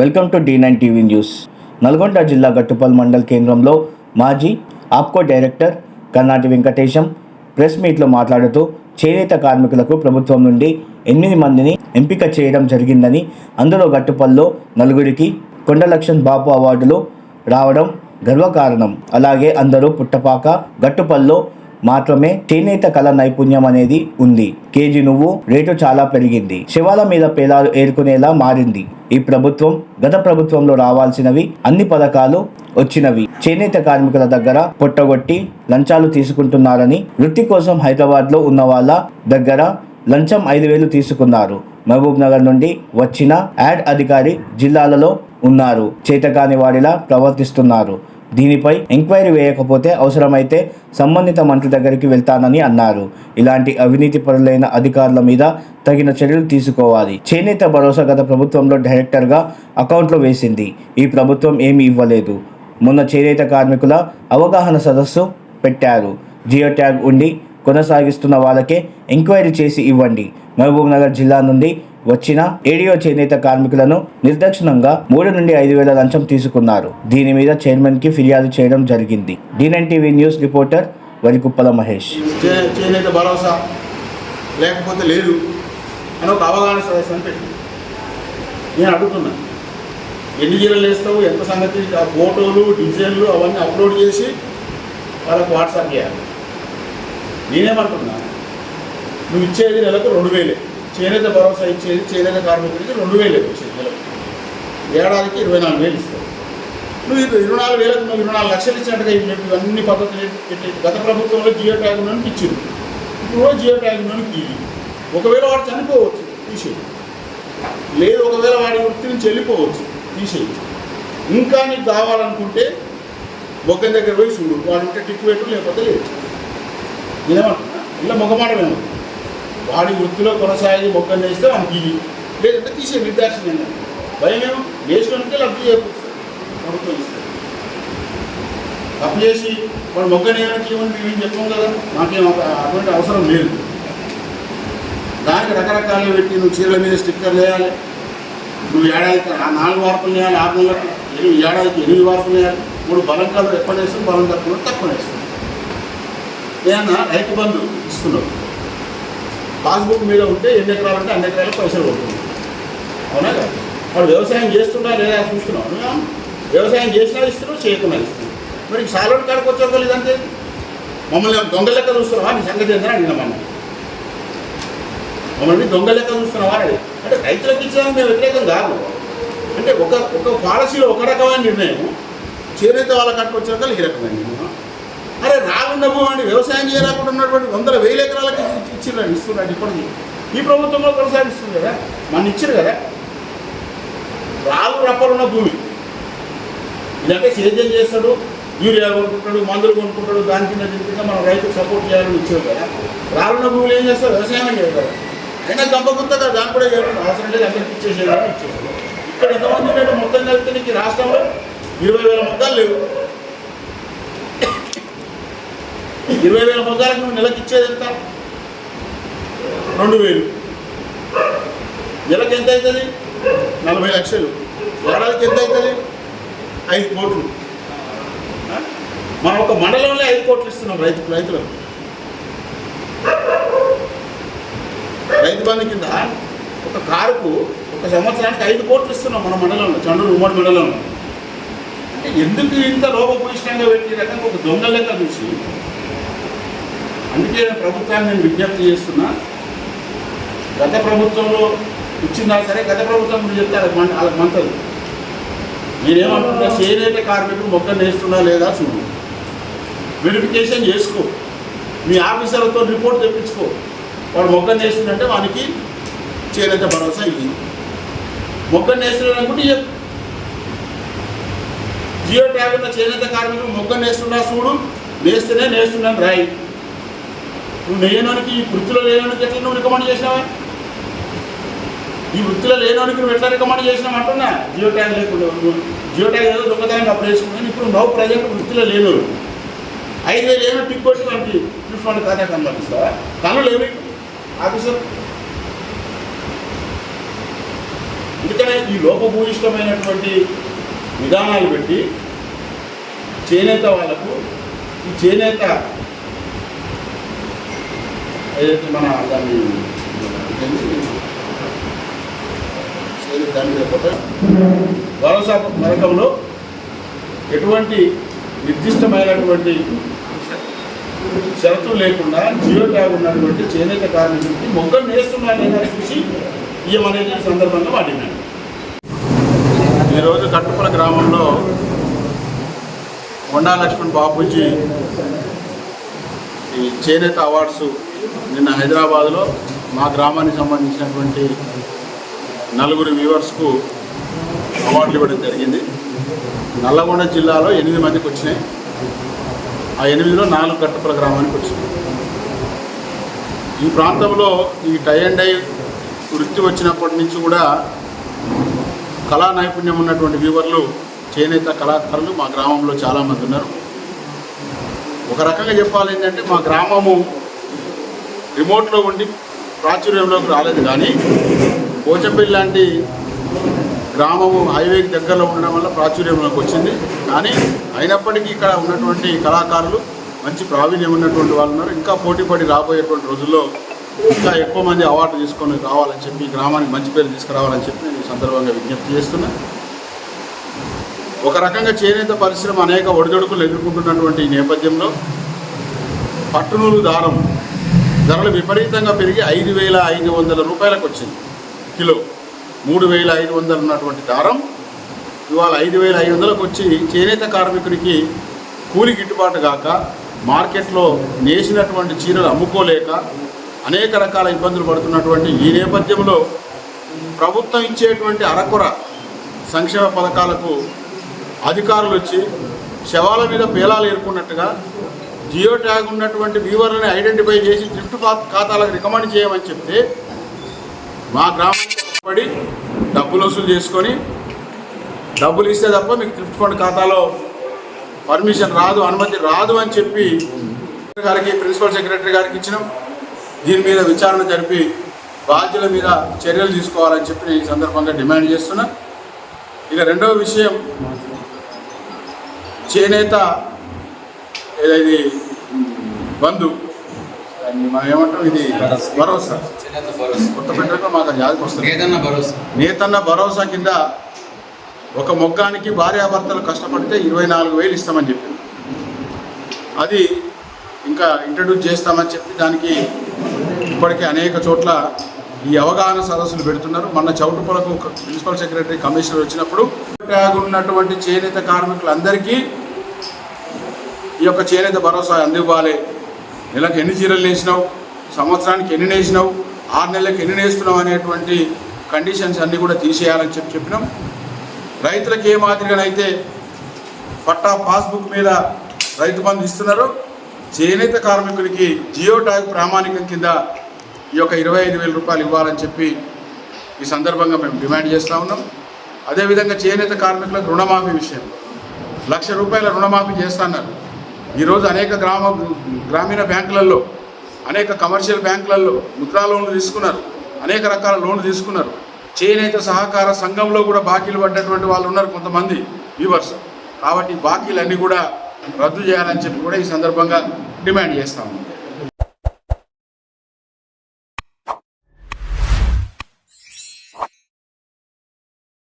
Welcome to D nine TV news. Nalgonda జిల్లా గట్టుపల్ మండల్ కేంద్రంలో మాజీ APCO director Karnati Venkatesham press మీట్లో మాట్లాడుతూ చేనేత కార్మికులకు ప్రభుత్వం నుండి ఎనిమిది మందిని ఎంపిక చేయడం జరిగిందని అందులో గట్టుపల్లో నలుగురికి కొండలక్షన్ బాపు అవార్డులు రావడం గర్వకారణం. అలాగే అందరూ పుట్టపాక గట్టుపల్లో మాత్రమే చేనేత కళ నైపుణ్యం అనేది ఉంది. కేజీ నువ్వు రేటు చాలా పెరిగింది. శివాల మీద పేలాలు ఏరుకునేలా మారింది. ఈ ప్రభుత్వం గత ప్రభుత్వంలో రావాల్సినవి అన్ని పథకాలు వచ్చినవి. చేనేత కార్మికుల దగ్గర పొట్టగొట్టి లంచాలు తీసుకుంటున్నారని వృత్తి కోసం హైదరాబాద్లో ఉన్న వాళ్ళ దగ్గర లంచం ఐదు వేలు తీసుకున్నారు. మహబూబ్ నగర్ నుండి వచ్చిన యాడ్ అధికారి జిల్లాలలో ఉన్నారు. చేతకాని వాడిలా ప్రవర్తిస్తున్నారు. దీనిపై ఎంక్వైరీ వేయకపోతే అవసరమైతే సంబంధిత మంత్రి దగ్గరికి వెళ్తానని అన్నారు. ఇలాంటి అవినీతి పరులైన అధికారుల మీద తగిన చర్యలు తీసుకోవాలి. చేనేత భరోసా గత ప్రభుత్వంలో డైరెక్టర్గా అకౌంట్లో వేసింది. ఈ ప్రభుత్వం ఏమీ ఇవ్వలేదు. మొన్న చేనేత కార్మికుల అవగాహన సదస్సు పెట్టారు. జియో ట్యాగ్ ఉండి కొనసాగిస్తున్న వాళ్ళకే ఎంక్వైరీ చేసి ఇవ్వండి. మహబూబ్ నగర్ జిల్లా నుండి వచ్చిన ఏడియో చేనేత కార్మికులను నిర్దక్షిణంగా మూడు నుండి ఐదు వేల లంచం తీసుకున్నారు. దీని మీద చైర్మన్కి ఫిర్యాదు చేయడం జరిగింది. D nine TV news reporter Varikuppala Mahesh. చే చేనేత భరోసా లేకపోతే లేదు అని ఒక అవగాహన సదస్సు నేను అడుగుతున్నా ఎన్ని చీరలు వేస్తావు ఎంత సంగతి ఆ ఫోటోలు డిజైన్లు అవన్నీ అప్లోడ్ చేసి వాళ్ళకు వాట్సాప్ చేయాలి. నేనేమంటున్నా నువ్వు ఇచ్చేది నెలకు రెండు వేలే. చేనేత భరోసా ఇచ్చేది చేనేత కార్మికుడికి రెండు వేలు వచ్చేది నెలకు. ఏడాదికి ఇరవై నాలుగు వేలు ఇస్తారు. నువ్వు ఇప్పుడు ఇరవై నాలుగు వేలకు నువ్వు ఇరవై నాలుగు లక్షలు ఇచ్చినట్టుగా ఇవి అన్ని పద్ధతులు పెట్టి గత ప్రభుత్వంలో జియో ట్యాగ్ నుండి ఇచ్చింది ఇప్పుడు కూడా జియో ట్యాగ్ నుండి ఇవి. ఒకవేళ వాడు చనిపోవచ్చు తీసేయి. లేదు ఒకవేళ వాడి వృత్తి నుంచి వెళ్ళిపోవచ్చు ఇంకా నీకు కావాలనుకుంటే మొగ్గం దగ్గర పోయి చూడు. వాడు ఉంటే టిక్ పెట్టు లేకపోతే లేదు. నేనేమంటున్నా ఇలా మొగమాట మేము వాడి వృత్తిలో కొనసాగి మొగ్గం వేస్తే మనకి ఇది. లేదంటే తీసే నిర్దాక్షిణ్యంగా భయం ఏమో వేసినందుకే లబ్ధి చేకూరుస్తుంది ప్రభుత్వం ఇస్తుంది. తప్పు చేసి వాడు మొక్క నేయడానికి ఏమని మేము చెప్పాం కదా? మాకేం అటువంటి అవసరం లేదు. దానికి రకరకాలు పెట్టి నువ్వు చీరల మీద స్టిక్కర్లు వేయాలి. నువ్వు ఏడాదికి నాలుగు వార్పులు వేయాలి ఆరు నెలలకు. ఎనిమిది ఏడాదికి ఎనిమిది వార్పులు వేయాలి మూడు బలం కాదు ఎక్కువ వేస్తుంది బలం తక్కువ తక్కువ వేస్తుంది ఏదన్నా రైతు బంధు ఇస్తున్నావు? పాస్బుక్ మీద ఉంటే ఎన్ని ఎకరాలంటే అన్ని ఎకరాలకు పైసలు కొడుతుంది అవునా కదా? వాడు వ్యవసాయం చేస్తున్నా లేదా చూస్తున్నావు. వ్యవసాయం చేసినా ఇస్తున్నావు చేయకుండా ఇస్తున్నావు మరి సాలోడ్ కాడికి వచ్చాక లేదంటే మమ్మల్ని దొంగ లెక్క చూస్తున్నావా? నీ సంగతి ఏంటని అడిగిన మనం మమ్మల్ని దొంగ లెక్క చూస్తున్నావా అని అంటే రైతులకు ఇచ్చేదానికి మేము వ్యతిరేకం కాదు. అంటే ఒక ఒక పాలసీలో ఒక రకమైన నిర్ణయం చేనేత వాళ్ళ కట్టుకు వచ్చాక ఈ రకమైన నిర్ణయం. అరే రాకుండా అండి వ్యవసాయం చేయరాకుండా ఉన్నటువంటి వందల వేల ఎకరాలకి ఇచ్చిరండి ఇస్తున్నాడు ఇప్పటికీ. ఈ ప్రభుత్వంలో కొనసాగిస్తుంది కదా? మన ఇచ్చారు కదా? రాళ్ళు రప్పలున్న భూమి. ఇదంటే సేద్యం చేస్తాడు యూరియా కొనుక్కుంటాడు మందులు కొనుక్కుంటాడు దాని కింద దీని మనం రైతుకు సపోర్ట్ చేయాలని ఇచ్చారు కదా? రాళ్ళున్న భూములు ఏం చేస్తారు? వ్యవసాయం చేయరు కదా? అయినా గంపగుత్తగా దాన్ని కూడా చేయడం అవసరం లేదు అందరికి ఇచ్చేసేయాలని ఇచ్చేసారు ఇక్కడ ఎంతమంది ఉన్నారు? మొత్తం కలిపితే నీకు రాష్ట్రంలో ఇరవై వేల మొత్తాలు లేవు. ఇరవై వేల మొత్తాలకు నువ్వు నెలకి ఇచ్చేది ఎంత? రెండు వేలు. నెలకి ఎంత అవుతుంది? నలభై లక్షలు. ఏడాదికి ఎంత అవుతుంది? ఐదు కోట్లు? మనం ఒక మండలంలో ఐదు కోట్లు ఇస్తున్నాం రైతు రైతులకు. రైతు బంధు కింద ఒక కారుకు ఒక సంవత్సరానికి ఐదు కోట్లు ఇస్తున్నాం మన మండలంలో చండూరు ఉమ్మడి మండలంలో. అంటే ఎందుకు ఇంత లోపభూయిష్టంగా పెట్టి రకంగా ఒక దొంగ లెక్క చూసి అందుకే ప్రభుత్వాన్ని నేను విజ్ఞప్తి చేస్తున్నా. గత ప్రభుత్వంలో ఇచ్చిందా సరే గత ప్రభుత్వం మీరు చెప్తే అది మన వాళ్ళకి మంతది నేనేమంటున్నా చేనేత కార్మికులు మొక్క నేస్తున్నా లేదా చూడు. వెరిఫికేషన్ చేసుకో. మీ ఆఫీసర్లతో రిపోర్ట్ తెప్పించుకో. వాడు మొక్క నేస్తుందంటే వానికి చేనేత భరోసా ఇది మొక్క నేస్తున్నాడు అనుకుంటే చెప్పు. జియో ట్యాగ్ ఉన్న చేనేత కార్మికులు మొగ్గ నేస్తున్నా చూడు. నేస్తేనే నేస్తున్నాను రాయి. నువ్వు నేయడానికి ఈ వృత్తిలో లేనోనికి ఎట్లా నువ్వు రికమెండ్ చేసినావా? ఈ వృత్తిలో లేనోనికి నువ్వు ఎట్లా రికమెండ్ చేసినావు అంటున్నా? జియో ట్యాగ్ లేకుండా నువ్వు జియో ట్యాగ్ ఏదో దొంగతనంగా అప్లై చేసుకున్నాను ఇప్పుడు నవ్వు ప్రజెంట్ వృత్తిలో లేను ఐదు వేలు ఏమో టిక్ కొట్టి వానికి చిట్ ఫండ్ ఖాతా కనబడిస్తావా కళ్ళు లేవు ఆఫీసర్. అందుకనే ఈ లోపభూయిష్టమైనటువంటి విధానాలు పెట్టి చేనేత వాళ్ళకు ఈ చేనేత ఏదైతే మన దాన్ని దాన్ని లేకపోతే భరోసా పథకంలో ఎటువంటి నిర్దిష్టమైనటువంటి షరతులు లేకుండా జియో ట్యాగ్ ఉన్నటువంటి చేనేత కార్మికుడికి మొగ్గలు నేస్తున్నా లేదా చూసి ఇయ్యమనేది సందర్భంగా మా ఈరోజు కట్టుపల గ్రామంలో కొండా లక్ష్మణ్ బాపూజీ ఈ చేనేత అవార్డ్స్ నిన్న హైదరాబాద్లో మా గ్రామానికి సంబంధించినటువంటి నలుగురు వ్యూవర్స్కు అవార్డులు ఇవ్వడం జరిగింది. నల్లగొండ జిల్లాలో ఎనిమిది మందికి వచ్చినాయి. ఆ ఎనిమిదిలో నాలుగు కట్టుపల గ్రామానికి వచ్చినాయి. ఈ ప్రాంతంలో ఈ టై అండ్ డై వృత్తి వచ్చినప్పటి నుంచి కూడా కళా నైపుణ్యం ఉన్నటువంటి వ్యూవర్లు చేనేత కళాకారులు మా గ్రామంలో చాలామంది ఉన్నారు. ఒక రకంగా చెప్పాలి ఏంటంటే మా గ్రామము రిమోట్లో ఉండి ప్రాచుర్యంలోకి రాలేదు. కానీ పోచంపల్లి లాంటి గ్రామము హైవేకి దగ్గరలో ఉండడం వల్ల ప్రాచుర్యంలోకి వచ్చింది. కానీ అయినప్పటికీ ఇక్కడ ఉన్నటువంటి కళాకారులు మంచి ప్రావీణ్యం ఉన్నటువంటి వాళ్ళు ఉన్నారు. ఇంకా పోటీపడి రాబోయేటువంటి రోజుల్లో ఇంకా ఎక్కువ మంది అవార్డు తీసుకొని రావాలని చెప్పి ఈ గ్రామానికి మంచి పేరు తీసుకురావాలని చెప్పి నేను ఈ సందర్భంగా విజ్ఞప్తి చేస్తున్నా. ఒక రకంగా చేనేత పరిశ్రమ అనేక ఒడిదొడుకులు ఎదుర్కొంటున్నటువంటి ఈ నేపథ్యంలో పట్టునూలు దారం ధరలు విపరీతంగా పెరిగి ఐదు వేల ఐదు వందల రూపాయలకు వచ్చింది. కిలో మూడు వేల ఐదు వందలు ఉన్నటువంటి దారం ఇవాళ ఐదు వేల ఐదు వందలకు వచ్చి చేనేత కార్మికుడికి కూలి గిట్టుబాటు కాక మార్కెట్లో నేసినటువంటి చీరలు అమ్ముకోలేక అనేక రకాల ఇబ్బందులు పడుతున్నటువంటి ఈ నేపథ్యంలో ప్రభుత్వం ఇచ్చేటువంటి అరకొర సంక్షేమ పథకాలకు అధికారులు వచ్చి శవాల మీద పేలాలు ఏర్కొన్నట్టుగా జియో ట్యాగ్ ఉన్నటువంటి వ్యూవర్లని ఐడెంటిఫై చేసి థ్రిఫ్ట్ ఖాతాలకు రికమెండ్ చేయమని చెప్తే మా గ్రామానికి పడి డబ్బులు వసూలు చేసుకొని డబ్బులు ఇస్తే తప్ప మీకు థ్రిఫ్ట్ ఫండ్ ఖాతాలో పర్మిషన్ రాదు అనుమతి రాదు అని చెప్పి గారికి ప్రిన్సిపల్ సెక్రటరీ గారికి ఇచ్చినాం. దీని మీద విచారణ జరిపి బాధ్యుల మీద చర్యలు తీసుకోవాలని చెప్పి నేను ఈ సందర్భంగా డిమాండ్ చేస్తున్నా. ఇక రెండవ విషయం చేనేత ఏదైది బంధు దాన్ని మనం ఏమంటాం ఇది భరోసా. కొత్త పెట్టక మాకు జాతికి వస్తుంది. నేతన్న భరోసా. కింద ఒక మొగ్గానికి భార్యాభర్తలు కష్టపడితే ఇరవై నాలుగు వేలు ఇస్తామని చెప్పింది అది ఇంకా ఇంట్రడ్యూస్ చేస్తామని చెప్పి దానికి ఇప్పటికే అనేక చోట్ల ఈ అవగాహన సదస్సులు పెడుతున్నారు. మొన్న చౌటుపలకు ప్రిన్సిపల్ సెక్రటరీ కమిషనర్ వచ్చినప్పుడు ట్యాగ్ ఉన్నటువంటి చేనేత కార్మికులందరికీ ఈ యొక్క చేనేత భరోసా అందివ్వాలి. నెలకు ఎన్ని చీరలు నేసినావు? సంవత్సరానికి ఎన్ని నేసినావు? ఆరు నెలలకు ఎన్ని నేస్తున్నావు అనేటువంటి కండిషన్స్ అన్నీ కూడా తీసేయాలని చెప్పి చెప్పినాం. రైతులకు ఏ మాదిరిగానైతే పట్టా పాస్బుక్ మీద రైతు బంధు ఇస్తున్నారో చేనేత కార్మికులకి జియో ట్యాగ్ ప్రామాణికం కింద ఈ యొక్క ఇరవై ఐదు వేల రూపాయలు ఇవ్వాలని చెప్పి ఈ సందర్భంగా మేము డిమాండ్ చేస్తూ ఉన్నాం. అదేవిధంగా చేనేత కార్మికులకు రుణమాఫీ విషయం లక్ష రూపాయల రుణమాఫీ చేస్తున్నారు ఈరోజు అనేక గ్రామ గ్రామీణ బ్యాంకులలో అనేక కమర్షియల్ బ్యాంకులలో ముద్రా లోన్లు తీసుకున్నారు. అనేక రకాల లోన్లు తీసుకున్నారు. చేనేత సహకార సంఘంలో కూడా బాకీలు పడ్డటువంటి వాళ్ళు ఉన్నారు కొంతమంది వ్యూవర్స్. కాబట్టి బాకీలన్నీ కూడా రద్దు చేయాలని చెప్పి కూడా ఈ సందర్భంగా డిమాండ్ చేస్తాము